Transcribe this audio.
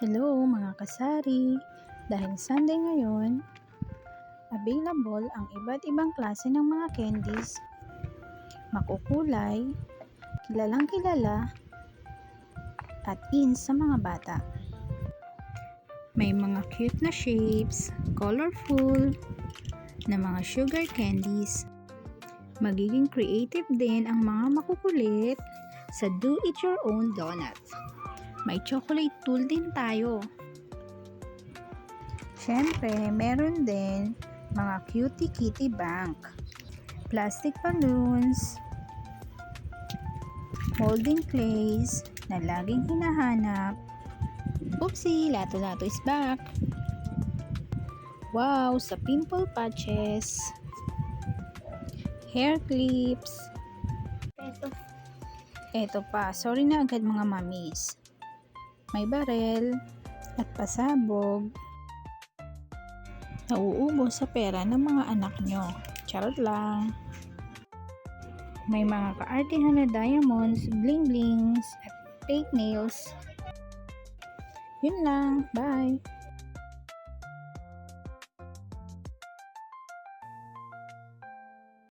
Hello mga kasari! Dahil Sunday ngayon, available ang iba't ibang klase ng mga candies, makukulay, kilalang kilala, at in sa mga bata. May mga cute na shapes, colorful, na mga sugar candies. Magiging creative din ang mga makukulit sa do-it-your-own donut. May chocolate tool din tayo. Siyempre, meron din mga cutie kitty bank, plastic balloons, molding clays na laging hinahanap. Oopsie, lato-lato is back. Wow, sa pimple patches, hair clips, Peso. Eto pa, sorry na agad mga mamis. May barel at pasabog. Nauubos sa pera ng mga anak nyo. Charot lang. May mga kaartihan na diamonds, bling blings, at fake nails. Yun lang. Bye!